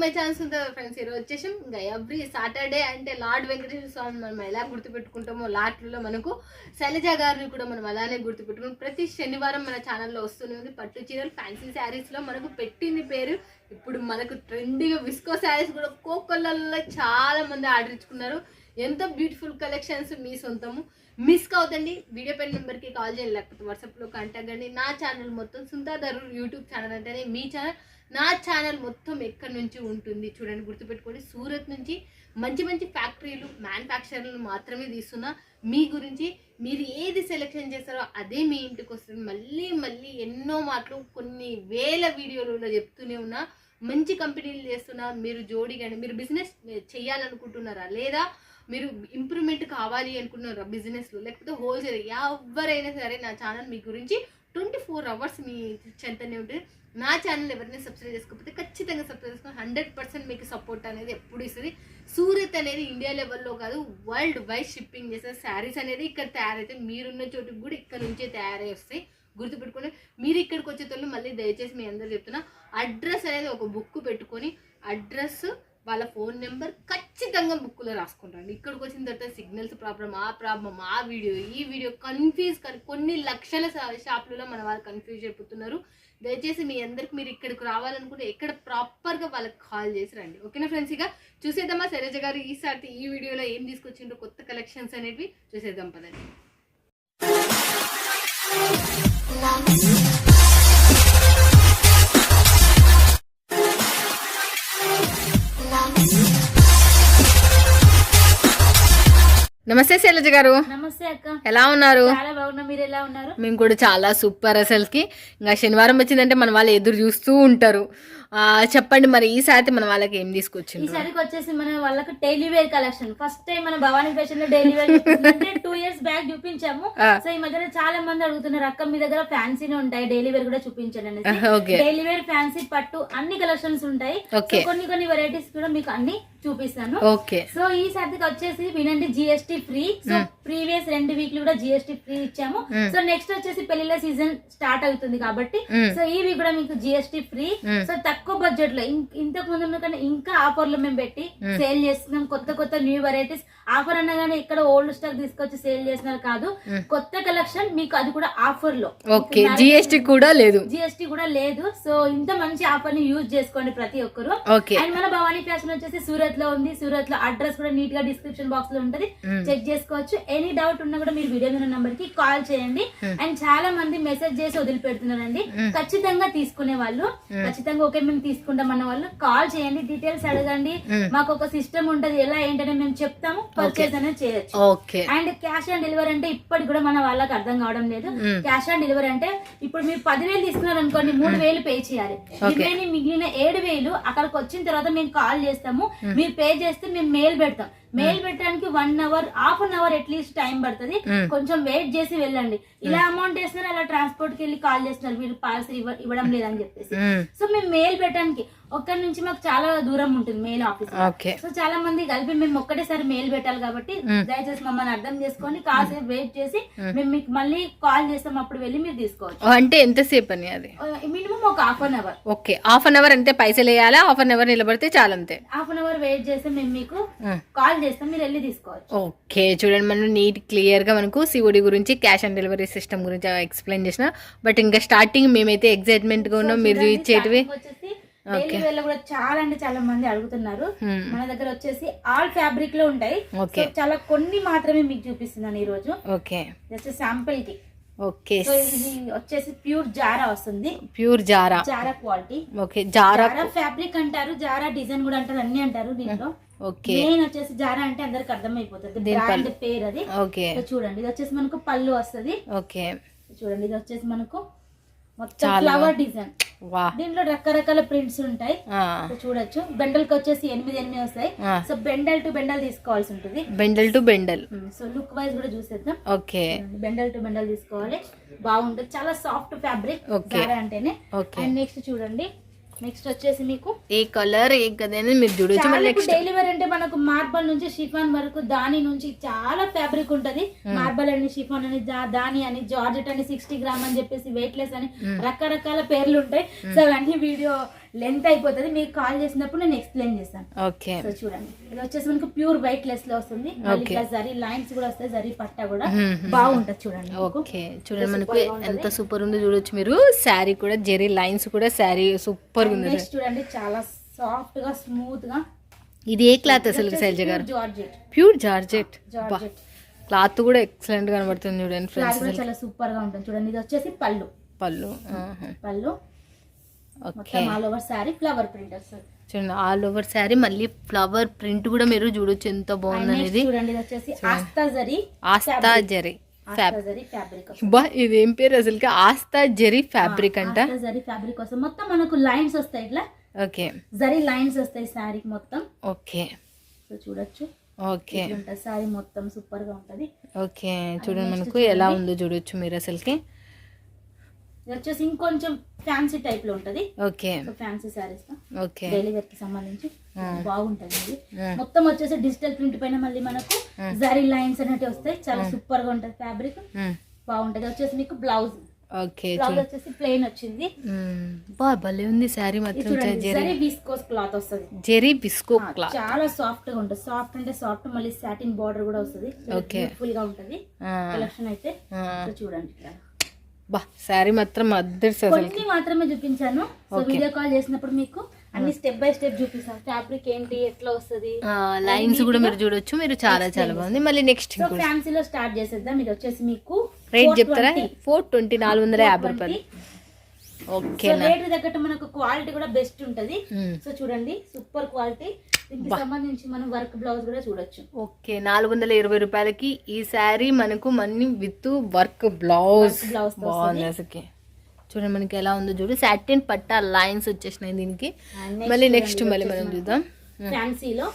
My chance ఉంటుంది friends ఈరోజు వచ్చేసి. ఇంకా ఎవ్రీ సాటర్డే అంటే లార్డ్ వెంకటేశ్వర స్వామి మనం ఎలా గుర్తుపెట్టుకుంటామో లాట్లో మనకు శైలజ గారిని కూడా మనం అలానే గుర్తుపెట్టుకుంటాం. ప్రతి శనివారం మన ఛానల్లో వస్తూనే ఉంది. పట్టు చీరలు ఫ్యాన్సీ శారీస్లో మనకు పెట్టింది పేరు. ఇప్పుడు మనకు ట్రెండీగా విస్కో శారీస్ కూడా కోకొల్లలో చాలా మంది ఆర్డర్ ఇచ్చుకున్నారు. ఎంతో బ్యూటిఫుల్ కలెక్షన్స్ మీ సొంతము. మిస్ కావద్దండి. వీడియో పెన్ నెంబర్కి కాల్ చేయండి. లేకపోతే వాట్సాప్లో కాంటాక్ట్ అండి నా ఛానల్ మొత్తం సుంతా యూట్యూబ్ ఛానల్ అంటేనే మీ ఛానల్. నా ఛానల్ మొత్తం ఎక్కడి నుంచి ఉంటుంది చూడండి. గుర్తుపెట్టుకోండి. సూరత్ నుంచి మంచి మంచి ఫ్యాక్టరీలు మ్యానుఫ్యాక్చర్లు మాత్రమే తీస్తున్నా మీ గురించి మీరు ఏది సెలెక్షన్ చేస్తారో అదే మీ ఇంటికి వస్తుంది. మళ్ళీ మళ్ళీ ఎన్నో మాటలు కొన్ని వేల వీడియోలలో చెప్తూనే ఉన్నా మంచి కంపెనీలు చేస్తున్నా మీరు జోడి కానీ మీరు బిజినెస్ చేయాలనుకుంటున్నారా లేదా మీరు ఇంప్రూవ్మెంట్ కావాలి అనుకుంటున్నారా బిజినెస్లో లేకపోతే హోల్సేల్ ఎవరైనా సరే నా ఛానల్ మీ గురించి ట్వంటీ ఫోర్ అవర్స్ మీ చెంతనే ఉంటుంది నా ఛానల్ ఎవరైనా సబ్స్క్రైబ్ చేసుకోకపోతే ఖచ్చితంగా సబ్స్క్రైబ్ చేసుకుని హండ్రెడ్ పర్సెంట్ మీకు సపోర్ట్ అనేది ఎప్పుడు ఇస్తుంది. సూరత్ అనేది ఇండియా లెవెల్లో కాదు వరల్డ్ వైడ్ షిప్పింగ్ చేసే శారీస్ అనేది ఇక్కడ తయారైతే మీరున్న చోటుకి కూడా ఇక్కడ నుంచే తయారై వస్తాయి. గుర్తుపెట్టుకొని మీరు ఇక్కడికి వచ్చేటోళ్ళు మళ్ళీ దయచేసి మీ అందరు చెప్తున్నా అడ్రస్ అనేది ఒక బుక్ పెట్టుకొని అడ్రస్ వాళ్ళ ఫోన్ నెంబర్ ఖచ్చితంగా బుక్లో రాసుకుంటారు ఇక్కడికి వచ్చిన తర్వాత సిగ్నల్స్ ప్రాబ్లం ఆ ప్రాబ్లం ఆ వీడియో ఈ వీడియో కన్ఫ్యూజ్ కొన్ని లక్షల షాపులలో మన వాళ్ళు కన్ఫ్యూజ్ అయిపోతున్నారు. దయచేసి మీ అందరికి మీరు ఇక్కడికి రావాలనుకుంటే ఎక్కడ ప్రాపర్గా వాళ్ళకి కాల్ చేసి రండి. ఓకేనా ఫ్రెండ్స్ ఇక చూసేద్దామా? శైలజ గారు ఈసారి ఈ వీడియోలో ఏం తీసుకొచ్చిండ్రో కొత్త కలెక్షన్స్ అనేవి చూసేద్దాం పదండి. నమస్తే శైలజ గారు. నమస్తే అక్క. ఎలా ఉన్నారు? చాలా బాగున్నా. మీరు ఎలా ఉన్నారు? మేము కూడా చాలా సూపర్ అసలుకి. ఇంకా శనివారం వచ్చిందంటే మన వాళ్ళు ఎదురు చూస్తూ ఉంటారు. చెప్పండి మరి ఈసారి మన వాళ్ళకి ఏం తీసుకొచ్చిండ్రు? ఈసారికి వచ్చేసి మన వాళ్ళకి daily wear collection first time మన భవానీ ఫ్యాషన్లో daily wear two years back చూపించాము. సో ఈ మధ్యన చాలా మంది అడుగుతున్నారు అక్క మీ దగ్గర ఫ్యాన్సీనే ఉంటాయి డైలీ వేర్ కూడా చూపించండి డైలీ వేర్ ఫ్యాన్సీ పట్టు అన్ని కలెక్షన్స్ ఉంటాయి. కొన్ని కొన్ని వెరైటీస్ కూడా మీకు అన్ని చూపిస్తాను. ఓకే. సో ఈ సర్దికి వచ్చేసి వినండి జిఎస్టీ ఫ్రీ సో ప్రీవియస్ రెండు వీక్లు కూడా జిఎస్టీ ఫ్రీ ఇచ్చాము. సో నెక్స్ట్ వచ్చేసి పెళ్ళిళ్ళ సీజన్ స్టార్ట్ అవుతుంది కాబట్టి. సో ఈ వీక్ కూడా మీకు జిఎస్టీ ఫ్రీ. సో తక్కువ బడ్జెట్లో ఇంతకు ముందు కన్నా ఇంకా ఆఫర్లు మేము పెట్టి. సేల్ చేస్తున్నాం. కొత్త కొత్త న్యూ వెరైటీస్ ఆఫర్ అనగానే ఇక్కడ ఓల్డ్ స్టాక్ తీసుకొచ్చి సేల్ చేస్తున్నారు కాదు. కొత్త కలెక్షన్ మీకు అది కూడా ఆఫర్లో ఓకే జిఎస్టీ కూడా లేదు. జిఎస్టీ కూడా లేదు. సో ఇంత మంచి ఆఫర్ని యూజ్ చేసుకోండి ప్రతి ఒక్కరు. అండ్ మన భవానీ ఫ్యాషన్ వచ్చేసి సూరత్లో ఉంది. సూరత్లో అడ్రస్ కూడా నీట్గా డిస్క్రిప్షన్ బాక్స్లో ఉంటది. చెక్ చేసుకోవచ్చు. ఎనీ డౌట్ ఉన్నా కూడా మీరు వీడియో నంబర్కి కాల్ చేయండి. అండ్ చాలా మంది మెసేజ్ చేసి వదిలిపెడుతున్నారండి. ఖచ్చితంగా తీసుకునే వాళ్ళు. ఖచ్చితంగా ఓకే మేము తీసుకుంటాం అన్న వాళ్ళు కాల్ చేయండి డీటెయిల్స్ అడగండి. మాకు ఒక సిస్టమ్ ఉంటది ఎలా ఏంటనే మేము చెప్తాము పర్చేస్ అనేది చేయొచ్చు. అండ్ క్యాష్ ఆన్ డెలివరీ అంటే ఇప్పటికి కూడా మన వాళ్ళకి అర్థం కావడం లేదు. క్యాష్ ఆన్ డెలివరీ అంటే ఇప్పుడు మీరు పదివేలు తీసుకున్నారు అనుకోండి మూడు వేలు పే చేయాలి. రిమైనింగ్ మిగిలిన ఏడు వేలు అక్కడికి వచ్చిన తర్వాత మేము కాల్ చేస్తాము మీరు పే చేస్తే మేము మెయిల్ పెడతాం. మెయిల్ పెట్టడానికి one hour half an hour at least time పడుతుంది. కొంచెం వెయిట్ చేసి వెళ్ళండి ఇలా అమౌంట్ వేస్తున్నారు అలా ట్రాన్స్పోర్ట్కి వెళ్ళి కాల్ చేస్తున్నారు మీరు పార్సల్ ఇవ్వడం లేదని చెప్పేసి. సో మేము మెయిల్ పెట్టడానికి ఒక్కడి నుంచి మాకు చాలా దూరం ఉంటుంది మెయిల్ ఆఫీస్ ఓకే సో చాలా మంది కలిపి మేము ఒక్కటేసారి మెయిల్ పెట్టాలి కాబట్టి మ్మ్. దయచేసి మమ్మల్ని అర్థం చేసుకొని కాసేపు వెయిట్ చేసి మేము మీకు మళ్ళీ కాల్ చేస్తాం. అప్పుడు వెళ్ళి మీరు తీసుకోవచ్చు. అంటే ఎంతసేపు అని అది? మినిమం ఒక half an hour okay half an hour అంటే పైసలు వేయాలా? హాఫ్ అన్ అవర్ నిలబడితే చాలంతే హాఫ్ అన్ అవర్ వెయిట్ చేస్తే మేము మీకు. కాల్ చేస్తాం. మీరు వెళ్ళి తీసుకోవచ్చు. ఓకే చూడండి మనం నీట్ క్లియర్గా మనకు సిఓడి గురించి క్యాష్ ఆన్ డెలివరీ సిస్టమ్ గురించి ఎక్స్ప్లెయిన్ చేసిన. బట్ ఇంకా స్టార్టింగ్ మేమైతే ఎగ్జైట్మెంట్గా ఉన్నాం. మీరు ఇచ్చేటివి వచ్చేసి డైలీ వేర్లో కూడా చాలా అంటే చాలా మంది అడుగుతున్నారు. మన దగ్గర వచ్చేసి ఆల్ ఫ్యాబ్రిక్లో ఉంటాయి. చాలా కొన్ని మాత్రమే మీకు చూపిస్తున్నాను ఈ రోజు. ఓకే. జస్ట్ శాంపిల్కి. ఓకే. వచ్చేసి ప్యూర్ జారా వస్తుంది. Pure Zara. Zara quality okay. Zara Zara fabric అంటారు జారా డిజైన్ కూడా అంటారు అన్ని అంటారు దీంట్లో. ఓకే. మెయిన్ వచ్చేసి జారా అంటే అందరికి అర్థమైపోతుంది. బ్రాండ్. పేరు అది. ఓకే. చూడండి ఇది వచ్చేసి మనకు పళ్ళు వస్తది. ఓకే. చూడండి ఇది వచ్చేసి మనకు మొత్తం ఫ్లవర్ డిజైన్ దీంట్లో రకరకాల ప్రింట్స్ ఉంటాయి. చూడొచ్చు. బెండల్కి వచ్చేసి ఎనిమిది ఎనిమిది వస్తాయి. సో బెండల్ టు బెండల్ తీసుకోవాల్సి ఉంటుంది. Bundle to bundle so look wise కూడా చూసేద్దాం. ఓకే బెండల్ టు బెండల్ తీసుకోవాలి. బాగుంటుంది. చాలా సాఫ్ట్ ఫ్యాబ్రిక్ అంటేనే. అండ్ నెక్స్ట్ చూడండి. నెక్స్ట్ వచ్చేసి మీకు ఏ కలర్ ఏ మీరు చూడొచ్చు. నెక్స్ట్ డైలీ వేర్ అంటే మనకు మార్బల్ నుంచి షిఫాన్ వరకు దాని నుంచి చాలా ఫ్యాబ్రిక్ ఉంటది. మార్బల్ అని షిఫాన్ అని దాని అని జార్జెట్ అని సిక్స్టీ గ్రామ్ అని చెప్పేసి వెయిట్ లెస్ అని రకరకాల పేర్లు ఉంటాయి. సో అవన్నీ వీడియో లెంత్ అయిపోతుంది. మీకు కాల్ చేసినప్పుడు నేను ఎక్స్ప్లెయిన్ చేస్తాను. ఓకే. సో చూడండి. ఇది వచ్చేసి మనకు ప్యూర్ వైట్ లెస్లో వస్తుంది. ఇట్లా జరీ లైన్స్ కూడా వస్తాయి. జరీ పట్టా కూడా బాగుంటది చూడండి. ఓకే. చూడండి మనకు. ఎంత సూపర్ ఉందో చూడొచ్చు మీరు. శారీ కూడా జెరీ లైన్స్ కూడా శారీ సూపర్ ఉంది. చూడండి చాలా సాఫ్ట్గా స్మూత్గా. ఇది ఏ క్లాత్ అసలు శైలజ గారు జార్జెట్ ప్యూర్ జార్జెట్ క్లాత్ కూడా ఎక్సలెంట్ కనబడుతుంది చూడండి ఫ్రెండ్స్ చాలా సూపర్గా ఉంటుంది. చూడండి ఇది వచ్చేసి పళ్ళు. పళ్ళు. పళ్ళు. Okay all over sari flower print వస్తుంది చూడండి ఆల్ ఓవర్ శారీ మళ్ళీ ఫ్లవర్ ప్రింట్ కూడా మీరు చూడొచ్చు ఎంత బాగుంది అనేది చూడండి ఇది వచ్చేసి ఆస్తా జరీ ఆస్తా జరీ బా ఇది ఏం పేరు అసలుకి? ఆస్తా జెరీ ఫ్యాబ్రిక్ అంట? జరీ ఫ్యాబ్రిక్ వస్తుంది మొత్తం మనకు లైన్స్ వస్తాయి ఇట్లా. ఓకే. జరీ లైన్స్ వస్తాయి శారీకి మొత్తం. ఓకే. సో చూడొచ్చు. ఓకే. శారీ మొత్తం సూపర్గా ఉంటది. ఓకే. చూడండి మనకు ఎలా ఉందో చూడొచ్చు మీరు అసలుకి. ఇది వచ్చేసి ఇంకొంచెం ఫ్యాన్సీ టైప్లో ఉంటది. Okay. Fancy saris okay. Daily వేర్కి సంబంధించి బాగుంటది ఇది. మొత్తం వచ్చేసి డిజిటల్ ప్రింట్ పైన మళ్ళీ మనకు జరీ లైన్స్ అనేవి వస్తాయి. చాలా సూపర్గా ఉంటది ఫ్యాబ్రిక్. బాగుంటది. వచ్చేసి మీకు బ్లౌజ్ ఓకే వచ్చేసి ప్లెయిన్ వచ్చింది. మ్మ్. బా భలే ఉంది శారీ ఇది మాత్రం చూడండి జెరీ. విస్కోస్ క్లాత్ వస్తుంది. జెరీ బిస్కో క్లాత్ చాలా సాఫ్ట్గా ఉంటుంది. సాఫ్ట్ అంటే సాఫ్ట్ మళ్ళీ సాటిన్ బార్డర్ కూడా వస్తుంది. Okay. ఫుల్గా ఉంటది. కలెక్షన్ అయితే. చూడండి. బా శారీ మాత్రం అద్దరు అసలు కొన్ని మాత్రమే చూపించాను. సో. వీడియో కాల్ చేసినప్పుడు మీకు అన్ని స్టెప్ బై స్టెప్ చూపిస్తాను ఫ్యాబ్రిక్ ఏంటి ఎట్లా వస్తుంది? లైన్స్ కూడా మీరు చూడొచ్చు. మీరు చాలా చాలా బాగుంది. మళ్ళీ నెక్స్ట్ సో ఫ్యాన్సీలో స్టార్ట్ చేసేద్దాం. ఇది వచ్చేసి మీకు రేట్ చెప్తారా? ఫోర్ ట్వంటీ నాలుగు వందల యాభై రూపాయలు. ఓకే రేట్ తగ్గట్టు మనకు క్వాలిటీ కూడా బెస్ట్ ఉంటది. మ్మ్. సో చూడండి సూపర్ క్వాలిటీ దీనికి సంబంధించి మనం వర్క్ బ్లౌజ్ కూడా చూడొచ్చు. ఓకే నాలుగు వందల ఇరవై రూపాయలకి ఈ శారీ మనకు మనీ విత్ వర్క్ బ్లౌజ్. తో బాగుంది అసలుకి. చూడండి మనకి ఎలా ఉందో చూడు. సాటిన్ పట్టా లైన్స్ వచ్చేసినాయి దీనికి. మళ్ళీ నెక్స్ట్ మళ్ళీ మనం చూద్దాం. ఫ్యాన్సీలో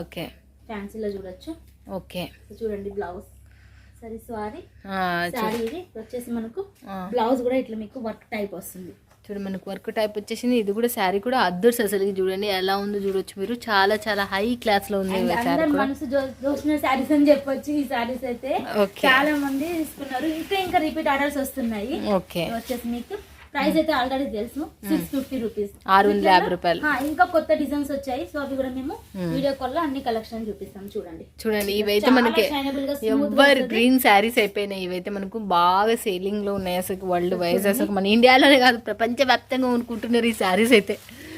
ఓకే. ఫ్యాన్సీలో చూడొచ్చు. ఓకే. చూడండి బ్లౌజ్. సరే సారీ సారీ ఇది. వచ్చేసి మనకు. బ్లౌజ్ కూడా ఇట్లా మీకు వర్క్ టైప్ వస్తుంది. చూడు మనకు వర్క్ టైప్ వచ్చేసింది. ఇది కూడా శారీ కూడా అద్దర్స్ అసలుకి చూడండి ఎలా ఉందో చూడొచ్చు మీరు. చాలా చాలా హై క్లాస్లో ఉంది మనసు శారీస్ అని చెప్పొచ్చు ఈ శారీస్ అయితే. చాలా మంది తీసుకున్నారు. ఇంకా ఇంకా రిపీట్ ఆర్డర్స్ వస్తున్నాయి. ఓకే వచ్చేసి మీకు. ప్రైస్ అయితే ఆల్రెడీ తెలుసు. సిక్స్ ఫిఫ్టీ రూపీస్ ఆరు వందల యాభై రూపాయలు. ఇంకా కొత్త డిజైన్స్ వచ్చాయి. సో అవి కూడా మేము వీడియో కాల్లో అన్ని కలెక్షన్ చూపిస్తాం. చూడండి. చూడండి ఇవైతే మనకి ఎవర్. గ్రీన్ శారీస్ అయిపోయినాయి. ఇవైతే మనకు బాగా సేలింగ్లో ఉన్నాయి అసలు వరల్డ్ వైజ్ అసలు మన ఇండియాలోనే కాదు ప్రపంచవ్యాప్తంగా కొనుక్కుంటున్నారు ఈ శారీస్ అయితే.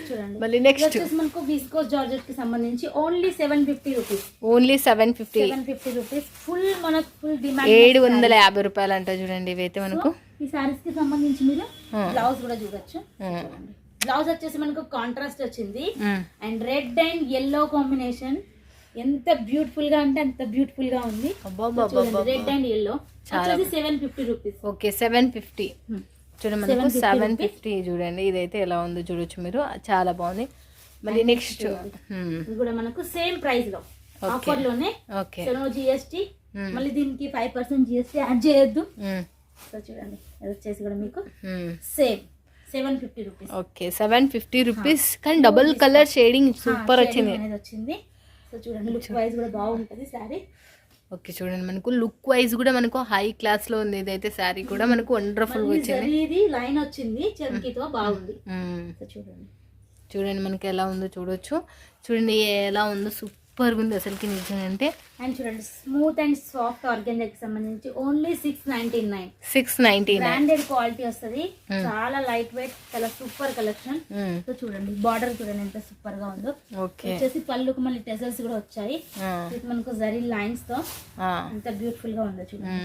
చూడండి. మళ్ళీ నెక్స్ట్ మనకు విస్కోస్ జార్జెట్కి సంబంధించి only seven fifty rupees only seven fifty seven fifty rupees full మనకు ఫుల్ డిమాండ్ ఏడు వందల యాభై రూపాయలు అంట చూడండి ఇవైతే మనకు. ఈ సారీస్కి సంబంధించి మీరు. బ్లౌజ్ కూడా చూడొచ్చు. బ్లౌజ్ వచ్చేసి మనకు కాంట్రాస్ట్ వచ్చింది. And red and yellow combination ఎంత బ్యూటిఫుల్గా అంటే అంత బ్యూటిఫుల్గా ఉంది. Red and yellow seven fifty rupees okay seven fifty చూడండి మనకు 750 సెవెన్. ఫిఫ్టీ చూడండి. ఇదైతే ఎలా ఉందో చూడొచ్చు మీరు. చాలా బాగుంది. మళ్ళీ నెక్స్ట్ ఇది కూడా మనకు సేమ్ ప్రైస్లో. ఆఫర్లోనే ఓకే జిఎస్టీ మళ్ళీ దీనికి ఫైవ్ పర్సెంట్ జిఎస్టీ యాడ్ చేయొద్దు. సో చూడండి అది వచ్చేసి కూడా మీకు. Same seven fifty rupees okay seven fifty rupees కానీ డబుల్ కలర్ షేడింగ్ సూపర్ వచ్చింది. అనేది వచ్చింది. సో చూడండి లుక్ వైజ్ కూడా బాగుంటది సారీ ఓకే చూడండి. మనకు లుక్ వైజ్ కూడా మనకు హై క్లాస్లో ఉంది. ఇదైతే శారీ కూడా మనకు వండర్ఫుల్గా వచ్చింది. ఇది లైన్ వచ్చింది చమ్కీతో బాగుంది. చూడండి. చూడండి మనకి ఎలా ఉందో చూడొచ్చు. చూడండి ఎలా ఉందో సూపర్ ఉంది అసలుకి నిజంగా అంటే. అండ్ చూడండి స్మూత్ అండ్ సాఫ్ట్ ఆర్గానిక్ సంబంధించి only six ninety nine six ninety nine branded quality వస్తుంది చాలా లైట్ వెయిట్ చాలా సూపర్ కలెక్షన్ సో చూడండి బార్డర్ చూడండి ఎంత సూపర్గా ఉందో. ఓకే వచ్చేసి పళ్ళుకు మళ్ళీ టెజల్స్ కూడా వచ్చాయి. మనకు జరీ లైన్స్తో ఎంత బ్యూటిఫుల్గా ఉందో చూడండి.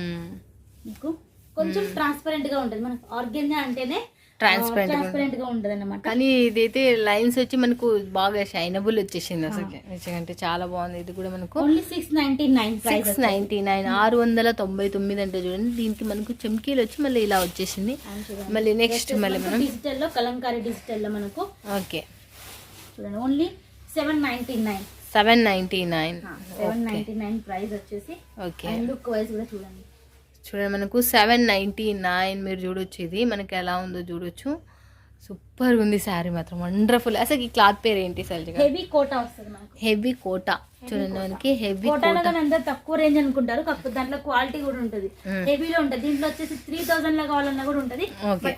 మీకు కొంచెం ట్రాన్స్పరెంట్గా ఉంటుంది. మనకు ఆర్గానిక్ అంటేనే ట్రాన్స్పరెంట్గా ఉంటుంది అన్నమాట కానీ ఇదైతే లైన్స్ వచ్చి మనకు బాగా షైనబుల్ వచ్చేసింది అసలు. నిజంగా చాలా బాగుంది. ఇది కూడా మనకు only six ninety nine six ninety nine ఆరు వందల తొంభై తొమ్మిది అంటే చూడండి. దీనికి మనకు చమ్కీలు వచ్చి మళ్ళీ ఇలా వచ్చేసింది. మళ్ళీ నెక్స్ట్ మళ్ళీ మనం డిజిటల్లో కలంకారీ డిజిటల్లో మనకు ఓకే. చూడండి. Only seven ninety nine seven ninety nine seven ninety nine price వచ్చేసి ఓకే లుక్ వైజ్ కూడా చూడండి. చూడండి మనకు సెవెన్ నైంటీ నైన్ మీరు చూడొచ్చు ఇది. మనకి ఎలా ఉందో చూడొచ్చు. సూపర్ ఉంది శారీ మాత్రం. వండర్ఫుల్ అసలు ఈ క్లాత్ పేరు ఏంటి సల్జగా హెవీ కోటా వస్తుంది హెవీ కోట చూడండి మనకి హెవీ అందరు తక్కువ రేంజ్ అనుకుంటారు కాకపోతే దాంట్లో క్వాలిటీ కూడా ఉంటుంది. హెవీలో ఉంటుంది. దీంట్లో వచ్చేసి త్రీ థౌసండ్లో కావాలన్నా కూడా ఉంటుంది.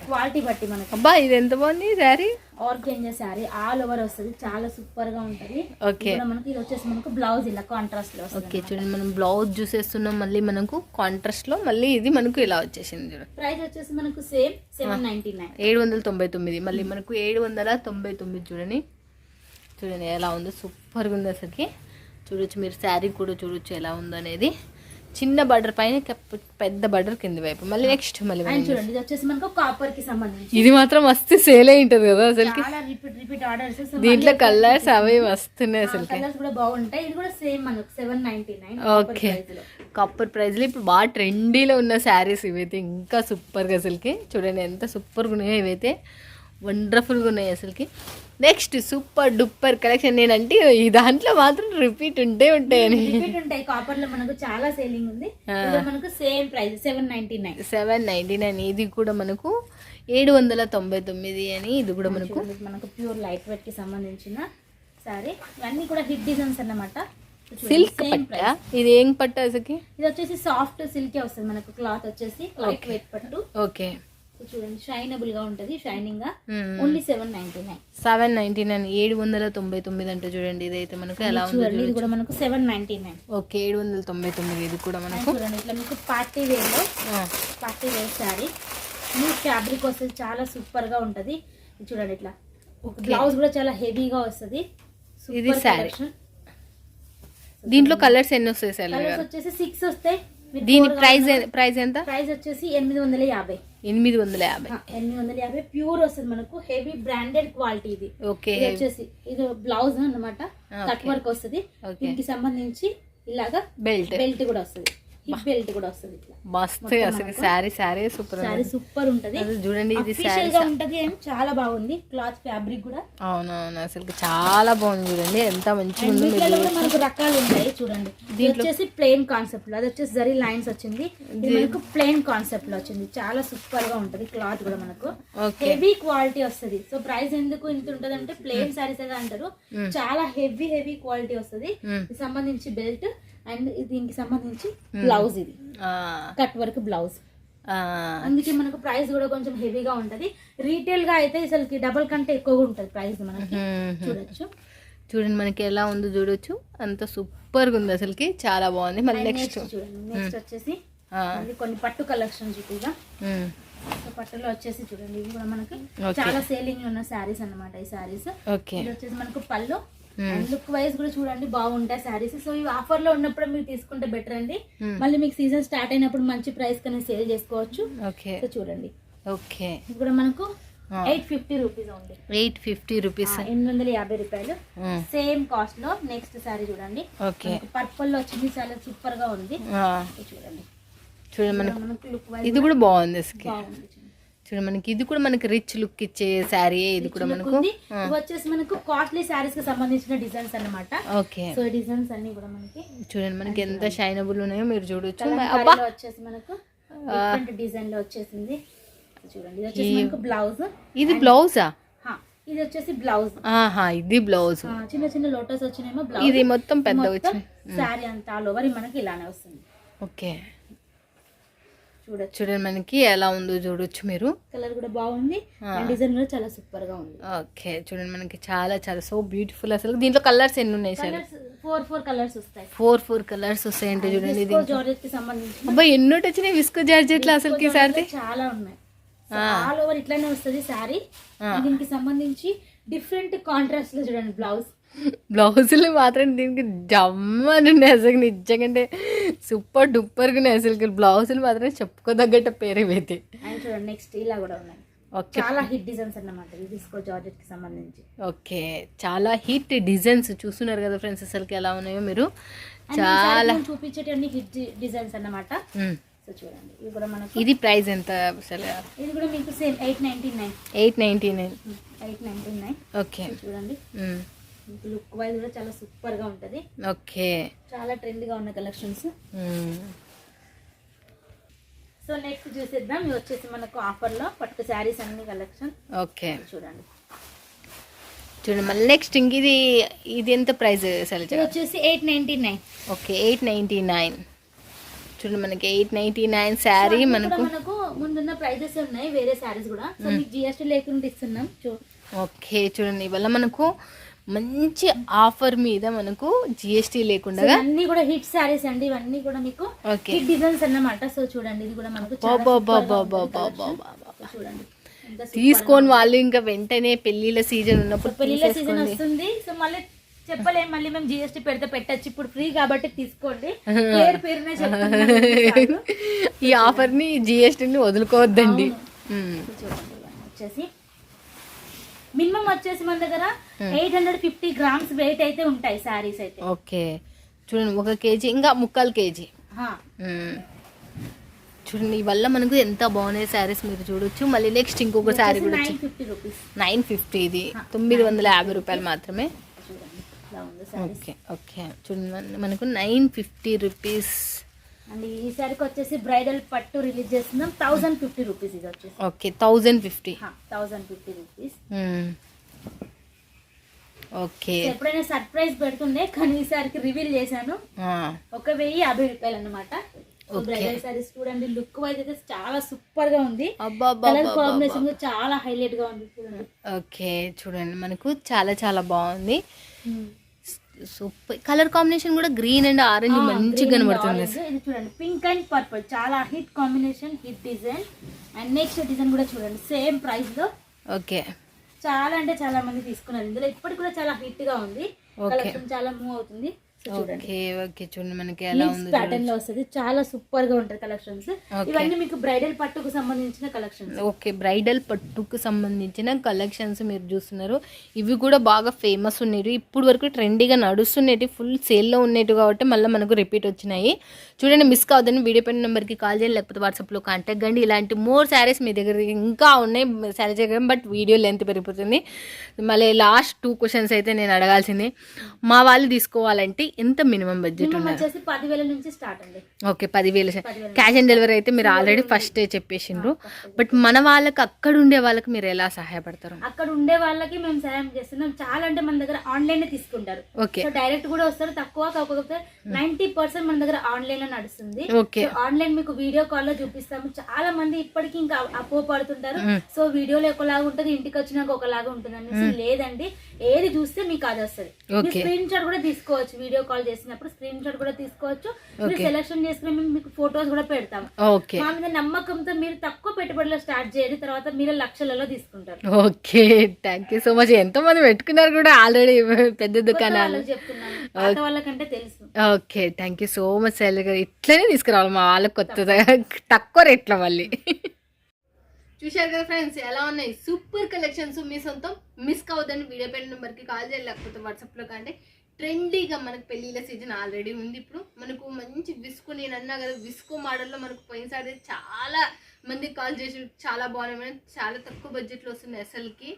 క్వాలిటీ బట్టి మనకి. అబ్బా ఇది ఎంత బాగుంది sari? Organza sari. All over వస్తుంది. చాలా సూపర్గా ఉంటది. ఓకే. మనకి ఇది వచ్చేసి మనకు బ్లౌజ్ ఇలా కాంట్రాస్ట్లో ఓకే చూడండి మనం బ్లౌజ్ చూసేస్తున్నాం మళ్ళీ మనకు కాంట్రాస్ట్లో మళ్ళీ ఇది మనకు ఇలా వచ్చేసింది చూడండి. ప్రైస్ వచ్చేసి మనకు సేమ్ సెవెన్ నైన్టీ నైన్ ఏడు వందల తొంభై తొమ్మిది మళ్ళీ మనకు ఏడు వందల తొంభై తొమ్మిది చూడండి. చూడండి ఎలా ఉందో సూపర్గా ఉంది అసలుకి. చూడొచ్చు మీరు శారీ కూడా చూడొచ్చు ఎలా ఉందో అనేది చిన్న బటర్ పైన పెద్ద బటర్ కింది వైపు. మళ్ళీ నెక్స్ట్ మళ్ళీ చూడండి ఇది వచ్చేసి మనకు కాపర్కి సంబంధించి. ఇది మాత్రం మస్తు సేల్ అయి ఉంటుంది కదా అసలుకి. చాలా రిపీట్ రిపీట్ ఆర్డర్స్ దీంట్లో కలర్స్ అవి వస్తున్నాయి కలర్స్ కూడా బాగుంటాయి. ఇది కూడా సేమ్ మనకు seven ninety nine okay copper ప్రైస్లో ఇప్పుడు బాగా ట్రెండీలో ఉన్న శారీస్ ఇవైతే ఇంకా సూపర్గా అసలుకి. చూడండి ఎంత సూపర్గా ఉన్నాయో ఇవైతే. వండర్ఫుల్గా ఉన్నాయి అసలుకి. నెక్స్ట్ సూపర్ డూపర్ కలెక్షన్ నేనంటే ఈ దాంట్లో మాత్రం రిపీట్ ఉంటే ఉంటాయని. రిపీట్ ఉంటాయి. కాపర్లో మనకు చాలా సేలింగ్ ఉంది. మనకు same price seven ninety nine seven ninety nine ఇది కూడా మనకు ఏడు వందల తొంభై తొమ్మిది అని ఇది కూడా మనకు మనకు ప్యూర్ లైట్ వెయిట్కి సంబంధించిన సారీ ఇవన్నీ కూడా హిట్ డిజైన్స్ అన్నమాట. సిల్క్ సేమ్ పట్ట? ఇది ఏం పట్ట అసలుకి? ఇది వచ్చేసి సాఫ్ట్ సిల్కే వస్తుంది మనకు. క్లాత్ వచ్చేసి లైట్ వెయిట్ పట్టు. ఓకే చూడండి షైనబుల్గా ఉంటది షైనింగ్గా. Only seven ninety nine seven ninety nine ఏడు వందల తొంభై తొమ్మిది అంటే చూడండి ఇదైతే మనకు ఎలా ఉంది ఇది కూడా మనకు సెవెన్ నైన్టీ నైన్ ఓకే ఏడు వందల తొంభై తొమ్మిది ఇది కూడా మనకు. చూడండి ఇట్లా మీకు పార్టీ వేర్లో ఆ, party wear sari new fabric వస్తుంది చాలా సూపర్గా ఉంటది. చూడండి ఇట్లా. బ్లౌజ్ కూడా చాలా హెవీగా వస్తుంది. ఇది saree. దీంట్లో కలర్స్ ఎన్ని వస్తాయి కలర్స్ వచ్చేసి సిక్స్ వస్తాయి. దీని ప్రైస్ ప్రైస్ ఎంత? ప్రైస్ వచ్చేసి ఎనిమిది వందల యాభై. ఎనిమిది వందల యాభై. ఎనిమిది వందల యాభై. ప్యూర్ వస్తుంది మనకు. హెవీ బ్రాండెడ్ క్వాలిటీ ఇది. ఓకే. వచ్చేసి ఇది బ్లౌజ్ అన్నమాట. కట్. వర్క్ వస్తుంది. దీనికి సంబంధించి ఇలాగా బెల్ట్ బెల్ట్ కూడా వస్తుంది. బెల్ట్ కూడా వస్తుంది ఇట్లా. మస్తు అసలు శారీ శారీ సూపర్ సారీ సూపర్ ఉంటది. చూడండి ఇది గా ఉంటది ఏం చాలా బాగుంది. క్లాత్ ఫ్యాబ్రిక్ కూడా. అవునవును అసలు చాలా బాగుంది చూడండి. ఎంత మంచిగా ఉందో మనకు రకాలు ఉంటాయి చూడండి. ఇది వచ్చేసి ప్లెయిన్ కాన్సెప్ట్లో. అది వచ్చేసి జరీ లైన్స్ వచ్చింది. ఇది మనకు ప్లెయిన్ కాన్సెప్ట్లో వచ్చింది. చాలా సూపర్గా ఉంటది క్లాత్ కూడా మనకు. హెవీ క్వాలిటీ వస్తది. సో ప్రైస్ ఎందుకు ఇంత ఉంటది అంటే ప్లెయిన్ సారీస్ అంటారు. చాలా హెవీ హెవీ క్వాలిటీ వస్తది. సంబంధించి బెల్ట్ అండ్ దీనికి సంబంధించి బ్లౌజ్ ఇది. ఆ, కట్ వర్క్ బ్లౌజ్. అందుకే మనకు ప్రైస్ కూడా కొంచెం హెవీగా ఉంటది. రీటైల్గా అయితే అసలుకి డబల్ కంటే ఎక్కువగా ఉంటది ప్రైస్ మనకి. చూడొచ్చు. చూడండి మనకి ఎలా ఉందో చూడొచ్చు. అంత సూపర్గా ఉంది అసలుకి. చాలా బాగుంది. మళ్ళీ నెక్స్ట్ చూడండి. నెక్స్ట్ వచ్చేసి కొన్ని పట్టు కలెక్షన్ చూపిగా పట్టులో వచ్చేసి చూడండి. ఇవి కూడా మనకి. చాలా సేలింగ్ ఉన్న శారీస్ అన్నమాట ఈ శారీస్. వచ్చేసి మనకు పళ్ళు. లుక్ వైజ్ కూడా చూడండి బాగుంటాయి శారీస్. సో ఇవి ఆఫర్లో ఉన్నప్పుడు మీరు తీసుకుంటే బెటర్ అండి. Hmm. మళ్ళీ మీకు సీజన్ స్టార్ట్ అయినప్పుడు మంచి ప్రైస్ కన్నా సేల్ చేసుకోవచ్చు. ఓకే సో చూడండి. ఓకే ఇది కూడా మనకు Ah. ఎయిట్ ఫిఫ్టీ రూపీస్ ఉంది ఎయిట్ ఫిఫ్టీ రూపీస్. ఎనిమిది వందల యాభై రూపాయలు. సేమ్ కాస్ట్లో నెక్స్ట్ శారీ చూడండి. ఓకే పర్పుల్లో వచ్చింది చాలా సూపర్గా ఉంది ఇది చూడండి. చూడండి మనకి ఇది కూడా బాగుంది బాగుంది చూడండి మనకి ఇది కూడా మనకి రిచ్ లుక్ ఇచ్చే శారీ ఇది కూడా మనకు. వచ్చేసి మనకు కాస్ట్లీ శారీస్కి సంబంధించిన డిజైన్స్ అన్నమాట. ఓకే. సో డిజైన్స్ అన్ని కూడా మనకి చూడండి మనకి ఎంత షైనబుల్ ఉన్నాయో మీరు చూడొచ్చు. అబ్బా! వచ్చేసి మనకు డిజైన్లో వచ్చేసింది. చూడండి ఇది వచ్చేసి మనకు బ్లౌజ్ ఇది బ్లౌజా ఇది వచ్చేసి బ్లౌజ్ ఆహా ఇది బ్లౌజ్ చిన్న చిన్న లోటస్ వచ్చినేమో బ్లౌజ్ ఇది మొత్తం పెద్ద వచ్చింది శారీ అంతా ఆల్ ఓవర్ మనకి ఇలానే వస్తుంది. ఓకే. చూడొచ్చు. చూడండి మనకి ఎలా ఉందో చూడొచ్చు మీరు. కలర్ కూడా బాగుంది. డిజైన్ కూడా చాలా సూపర్గా ఉంది. ఓకే చూడండి మనకి చాలా చాలా సో బ్యూటిఫుల్ అసలు. దీంట్లో కలర్స్ ఎన్ని ఉన్నాయి సార్? ఫోర్ ఫోర్ కలర్స్ వస్తాయి. ఫోర్ ఫోర్ కలర్స్ వస్తాయంటే చూడండి ఇది జార్జెట్కి సంబంధించి అబ్బా ఎన్నోటి వచ్చినాయి విస్కో జార్జెట్లు అసలుకి సార్ చాలా ఉన్నాయి. ఆల్ ఓవర్ ఇట్లానే వస్తుంది శారీ. దీనికి సంబంధించి డిఫరెంట్ కాంట్రాస్ట్లో చూడండి బ్లౌజ్. బ్లౌజులు మాత్రం దీనికి జమ్మని ఉన్నాయి అసలు నిజంగా సూపర్ డూపర్గా ఉన్నాయి అసలు బ్లౌజులు మాత్రం చెప్పుకోదగ్గట్ట పేరు ఇవైతే చూడండి నెక్స్ట్ ఇలా కూడా ఉన్నాయి. ఓకే. చాలా హిట్ డిజైన్స్ అన్నమాట ఇది డిస్కో జార్జెట్కి సంబంధించి. ఓకే. చాలా హిట్ డిజైన్స్ చూస్తున్నారు కదా ఫ్రెండ్స్ అసలుకి ఎలా ఉన్నాయో మీరు. చాలా చూపించేటన్ని హిట్ డిజైన్స్ అన్నమాట. సో చూడండి ఇది కూడా మనకు ఇది ప్రైస్ ఎంత అసలు? ఇది కూడా మీకు same eight ninety nine eight ninety nine eight ninety nine okay. చూడండి. లుక్ వైజ్ కూడా చాలా సూపర్గా ఉంటది. ఓకే. చాలా ట్రెండ్గా ఉన్న కలెక్షన్స్. సో నెక్స్ట్ చూసేద్దాం. ఇవి వచ్చేసి మనకు ఆఫర్లో పట్టు శారీస్ అన్ని కలెక్షన్. ఓకే. చూడండి. చూడండి మళ్ళీ నెక్స్ట్ ఇంక ఇది ఇది ఎంత ప్రైస్ ఇది వచ్చేసి eight ninety nine. Okay eight ninety nine. చూడండి మనకి ఎయిట్ నైంటీ నైన్ శారీ మనకు. మనకు ముందున్న ప్రైజెస్ ఉన్నాయి వేరే శారీస్ కూడా. సో మీకు జిఎస్టీ లేకుండా ఇస్తున్నాం. చూ ఓకే చూడండి ఇవల్ల మనకు మంచి ఆఫర్ మీద మనకు జిఎస్టీ లేకుండా అన్ని కూడా హిట్ శారీస్ అండి. ఇవన్నీ కూడా మీకు హిట్ డిజైన్స్ అన్నమాట. సో చూడండి ఇది కూడా మనకు చూడండి. తీసుకొని వాళ్ళు ఇంకా వెంటనే పెళ్ళిళ్ళ సీజన్ ఉన్నప్పుడు పెళ్ళిళ్ళ సీజన్ వస్తుంది. సో మళ్ళీ చెప్పలేం. మళ్ళీ మేము జిఎస్టీ పెడితే పెట్టచ్చు. ఇప్పుడు ఫ్రీ కాబట్టి తీసుకోండి. పేరు పేరునే ఈ ఆఫర్ని జిఎస్టీని వదులుకోవద్దండి. వచ్చేసి మినిమం వచ్చేసి మన దగ్గర eight hundred fifty grams weight అయితే ఉంటాయి శారీస్ అయితే. ఓకే. చూడండి ఒక కేజీ ఇంకా ముక్కాలు కేజీ. మ్మ్. చూడండి ఇవల్ల మనకు ఎంత బాగున్నాయి శారీస్ మీరు చూడొచ్చు. మళ్ళీ నెక్స్ట్ ఇంకొక శారీ కూడా నైన్ ఫిఫ్టీ ఇది. తొమ్మిది వందల యాభై రూపాయలు మాత్రమే. Okay okay. చూడండి మన- మనకు నైన్ ఫిఫ్టీ రూపీస్ అండ్ ఈ శారీకి వచ్చేసి బ్రైడల్ పట్టు రిలీజ్ చేస్తున్నాం. థౌసండ్ ఫిఫ్టీ రూపీస్ ఇది వచ్చేసి. Okay thousand fifty. Thousand fifty rupees. Okay. ఎప్పుడైనా సర్ప్రైజ్ పెడుతుండే కానీ ఈ సారికి రివీల్ చేశాను. ఒక వెయ్యి యాభై రూపాయలు అనమాట బ్రైడల్ సారీస్ చూడండి లుక్ వైజ్ అయితే చాలా సూపర్గా ఉంది కలర్. కాంబినేషన్ చాలా హైలైట్గా ఉంది చూడండి. ఓకే చూడండి మనకు చాలా చాలా బాగుంది. సూపర్. కలర్ కాంబినేషన్ కూడా గ్రీన్ అండ్ ఆరెంజ్ మంచిగా కనబడుతుంది. చూడండి పింక్ అండ్ పర్పుల్. చాలా hit combination hit design. And next design కూడా చూడండి సేమ్ ప్రైస్లో. ఓకే. చాలా అంటే చాలా మంది తీసుకున్నారు. ఇందులో ఇప్పటికి కూడా చాలా హిట్గా ఉంది. కలెక్షన్ చాలా మూవ్ అవుతుంది. ఓకే ఓకే చూడండి మనకి ఎలా ఉంది ప్యాటర్న్లో వస్తుంది. చాలా సూపర్గా ఉంటాయి కలెక్షన్స్. ఇవన్నీ మీకు బ్రైడల్ పట్టుకు సంబంధించిన కలెక్షన్స్ ఓకే బ్రైడల్ పట్టుకు సంబంధించిన కలెక్షన్స్ మీరు చూస్తున్నారు. ఇవి కూడా బాగా ఫేమస్ ఉన్నాయి ఇప్పుడు వరకు ట్రెండీగా నడుస్తున్నవి ఫుల్ సేల్లో ఉన్నట్టు కాబట్టి మళ్ళీ మనకు రిపీట్ వచ్చినాయి. చూడండి మిస్ కావద్దని వీడియో పైన నెంబర్కి కాల్ చేయండి లేకపోతే వాట్సాప్లో కాంటాక్ట్ కండి. ఇలాంటి మోర్ శారీస్ మీ దగ్గర ఇంకా ఉన్నాయి. శారీస్ దగ్గర బట్ వీడియో లెంత్ పెరిగిపోతుంది. మళ్ళీ లాస్ట్ టూ క్వశ్చన్స్ అయితే నేను అడగాల్సింది. మా వాళ్ళు తీసుకోవాలంటే ఎంత మినిమం బడ్జెట్ వచ్చేసి పదివేల నుంచి స్టార్ట్ అండి. ఓకే పదివేలు. క్యాష్ ఆన్ డెలివరీ అయితే మీరు ఆల్రెడీ ఫస్టే చెప్పేసిండ్రు. బట్ మన వాళ్ళకి అక్కడ ఉండే వాళ్ళకి మీరు ఎలా సహాయపడతారు? అక్కడ ఉండే వాళ్ళకి మేము సాయం చేస్తున్నాం. చాలా అంటే మన దగ్గర ఆన్లైన్ తీసుకుంటారు. ఓకే. డైరెక్ట్ కూడా వస్తారు. తక్కువ కాకపోతే నైన్టీ పర్సెంట్ మన దగ్గర ఆన్లైన్లో నడుస్తుంది. ఓకే. ఆన్లైన్ మీకు వీడియో కాల్లో చూపిస్తాము. చాలా మంది ఇప్పటికీ ఇంకా అపో పడుతుంటారు. సో వీడియోలో ఒకలాగా ఉంటుంది ఇంటికి వచ్చినాక ఒకలాగా ఉంటుంది అనేసి లేదండి. ఏది చూస్తే మీకు అది వస్తుంది. స్క్రీన్ షాట్ కూడా తీసుకోవచ్చు వీడియో కాల్ చేసినప్పుడు స్క్రీన్ షాట్ కూడా తీసుకోవచ్చు. మీరు. సెలెక్షన్ చేసుకుని మేము మీకు ఫొటోస్ కూడా పెడతాము ఓకే. మా మీద నమ్మకంతో మీరు తక్కువ పెట్టుబడిలో స్టార్ట్ చేయండి తర్వాత మీరు లక్షలలో తీసుకుంటారు. Okay. Thank you so much ఎంతో మంది పెట్టుకున్నారు కూడా ఆల్రెడీ పెద్ద కొత్త దుకాణాలు. చెప్తున్నాను. పాత వాళ్ళకంటే తెలుసు. Okay. Thank you so much Shailaja గారు. ఇట్లనే తీసుకురావాలి మా వాళ్ళకి కొత్తగా తక్కువ రేట్లో మళ్ళీ. చూశారు కదా ఫ్రెండ్స్ ఎలా ఉన్నాయి? సూపర్ కలెక్షన్స్ మీ సొంతం. మిస్ కావద్దని వీడియో పైన నెంబర్కి కాల్ చేయాలి లేకపోతే వాట్సాప్లో కంటే ట్రెండీగా మనకు పెళ్ళిళ్ళ సీజన్ ఆల్రెడీ ఉంది. ఇప్పుడు మనకు మంచి విస్కో నేను అన్నా కదా విస్కో మోడల్లో మనకు పోయినసారి చాలా మంది కాల్ చేసి చాలా బాగున్నాయి చాలా తక్కువ బడ్జెట్లో వస్తుంది అసలుకి.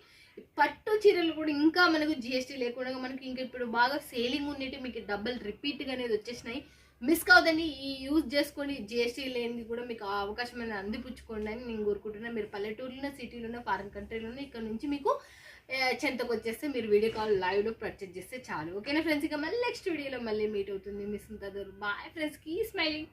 పట్టు చీరలు కూడా ఇంకా మనకు జిఎస్టీ లేకుండా మనకి ఇంకా ఇప్పుడు బాగా సేలింగ్ ఉండేవి మీకు డబ్బులు రిపీట్గా అనేది వచ్చేసినాయి. మిస్ కావద్దండి ఈ యూజ్ చేసుకొని జిఎస్టీ లేనిది కూడా మీకు అవకాశం అనేది అందిపుచ్చుకోండి అని నేను కోరుకుంటున్నాను మీరు పల్లెటూరులో సిటీలోనే ఫారిన్ కంట్రీలోనే ఇక్కడ నుంచి మీకు చెంతకు వచ్చేస్తే మీరు వీడియో కాల్ లైవ్లో పర్చేజ్ చేస్తే చాలు. ఓకేనా ఫ్రెండ్స్ ఇక మళ్ళీ నెక్స్ట్ వీడియోలో మళ్ళీ మీట్ అవుతుంది. మిస్ ఉంటుంది బాయ్ ఫ్రెండ్స్కి స్మైలింగ్